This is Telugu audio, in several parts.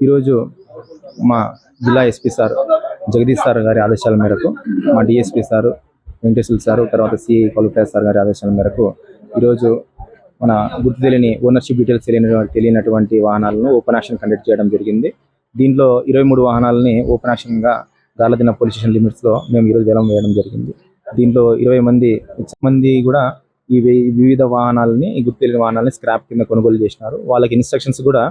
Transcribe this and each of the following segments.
ఈరోజు మా జిల్లా ఎస్పీ సార్ జగదీష్ సార్ గారి ఆదేశాల మేరకు మా డిఎస్పీ సార్ వెంకటేశ్వర సార్ తర్వాత సిఐ కొలప్రాజ్ సార్ గారి ఆదేశాల మేరకు ఈరోజు మన గుర్తు తెలియని ఓనర్షిప్ డీటెయిల్స్ తెలియని తెలియనటువంటి వాహనాలను ఓపెన్ యాక్షన్ కండక్ట్ చేయడం జరిగింది. దీంట్లో ఇరవై మూడు వాహనాలని ఓపెన్ యాక్షన్గా గాలదిన పోలీస్ స్టేషన్ లిమిట్స్లో మేము ఈరోజు వేలం వేయడం జరిగింది. దీంట్లో ఇరవై మంది మంది కూడా ఈ వివిధ వాహనాలని ఈ గుర్తు తెలియని వాహనాలని స్క్రాప్ కింద కొనుగోలు చేసినారు. వాళ్ళకి ఇన్స్ట్రక్షన్స్ కూడా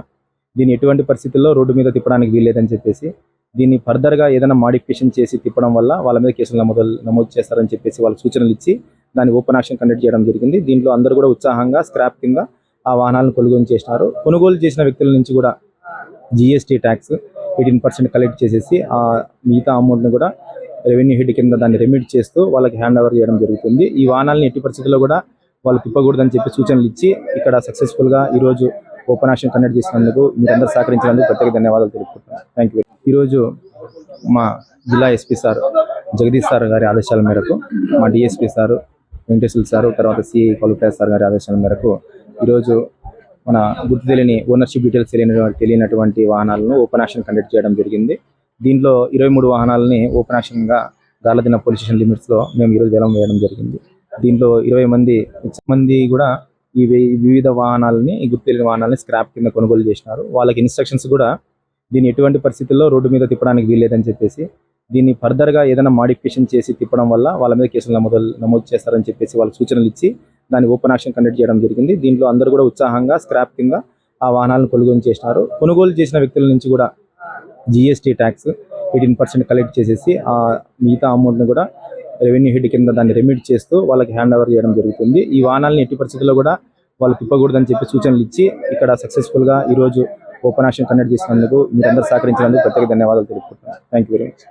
దీన్ని ఎటువంటి పరిస్థితుల్లో రోడ్డు మీద తిప్పడానికి వీల్లేదని చెప్పేసి దీన్ని ఫర్దర్గా ఏదైనా మాడిఫికేషన్ చేసి తిప్పడం వల్ల వాళ్ళ మీద కేసులు నమోదు నమోదు చేస్తారని చెప్పేసి వాళ్ళకి సూచనలు ఇచ్చి దాన్ని ఓపెన్ యాక్షన్ కండక్ట్ చేయడం జరిగింది. దీంట్లో అందరూ కూడా ఉత్సాహంగా స్క్రాప్ కింద ఆ వాహనాలను కొనుగోలు చేసినారు. కొనుగోలు చేసిన వ్యక్తుల నుంచి కూడా GST tax eighteen percent collect చేసేసి ఆ మిగతా అమౌంట్ని కూడా రెవెన్యూ హెడ్ కింద దాన్ని రెమిట్ చేస్తూ వాళ్ళకి హ్యాండ్ ఓవర్ చేయడం జరుగుతుంది. ఈ వాహనాలను ఎట్టి పరిస్థితుల్లో కూడా వాళ్ళు తిప్పకూడదని చెప్పి సూచనలు ఇచ్చి ఇక్కడ సక్సెస్ఫుల్గా ఈరోజు ఓపెన్ యాక్షన్ కండక్ట్ చేసినందుకు మీరందరూ సహకరించినందుకు ప్రత్యేక ధన్యవాదాలు తెలుపుకుంటున్నాను. థ్యాంక్ యూ ఈరోజు మా జిల్లా ఎస్పీ సార్ జగదీష్ సార్ గారి ఆదేశాల మేరకు మా డిఎస్పీ సార్ వెంకటేశ్వర సార్ తర్వాత సిఐ కొలప్రాజ్ సార్ గారి ఆదేశాల మేరకు ఈరోజు మన గుర్తు తెలియని ఓనర్షిప్ డీటెయిల్స్ తెలియని తెలియనటువంటి వాహనాలను ఓపెన్ యాక్షన్ కండక్ట్ చేయడం జరిగింది. దీంట్లో ఇరవై మూడు వాహనాలని ఓపెన్ యాక్షన్గా గాలదిన పోలీస్ స్టేషన్ లిమిట్స్లో మేము ఈరోజు వేలం వేయడం జరిగింది. దీంట్లో ఇరవై మంది మంది కూడా ఈ వివిధ వాహనాలని ఈ గుర్తు తెలియని వాహనాలని స్క్రాప్ కింద కొనుగోలు చేసినారు. వాళ్ళకి ఇన్స్ట్రక్షన్స్ కూడా దీన్ని ఎటువంటి పరిస్థితుల్లో రోడ్డు మీద తిప్పడానికి వీల్లేదని చెప్పేసి దీన్ని ఫర్దర్గా ఏదైనా మాడిఫికేషన్ చేసి తిప్పడం వల్ల వాళ్ళ మీద కేసులు నమోదు నమోదు చేస్తారని చెప్పేసి వాళ్ళకి సూచనలు ఇచ్చి దాన్ని ఓపెన్ యాక్షన్ కండక్ట్ చేయడం జరిగింది. దీంట్లో అందరూ కూడా ఉత్సాహంగా స్క్రాప్ కింద ఆ వాహనాలను కొనుగోలు చేసినారు. కొనుగోలు చేసిన వ్యక్తుల నుంచి కూడా GST tax eighteen percent collect చేసేసి ఆ మిగతా అమౌంట్ని కూడా రెవెన్యూ హెడ్ కింద దాన్ని రెమిట్ చేస్తూ వాళ్ళకి హ్యాండ్ ఓవర్ చేయడం జరుగుతుంది. ఈ వాహనాలను ఎట్టి పరిస్థితుల్లో కూడా వాళ్ళు తిప్పకూడదని చెప్పి సూచనలు ఇచ్చి ఇక్కడ సక్సెస్ఫుల్గా ఈరోజు ఓపెన్ యాక్షన్ కండక్ట్ చేసినందుకు మీరందరూ సహకరించినందుకు ప్రత్యేక ధన్యవాదాలు తెలుపుకుంటున్నాను. Thank you very much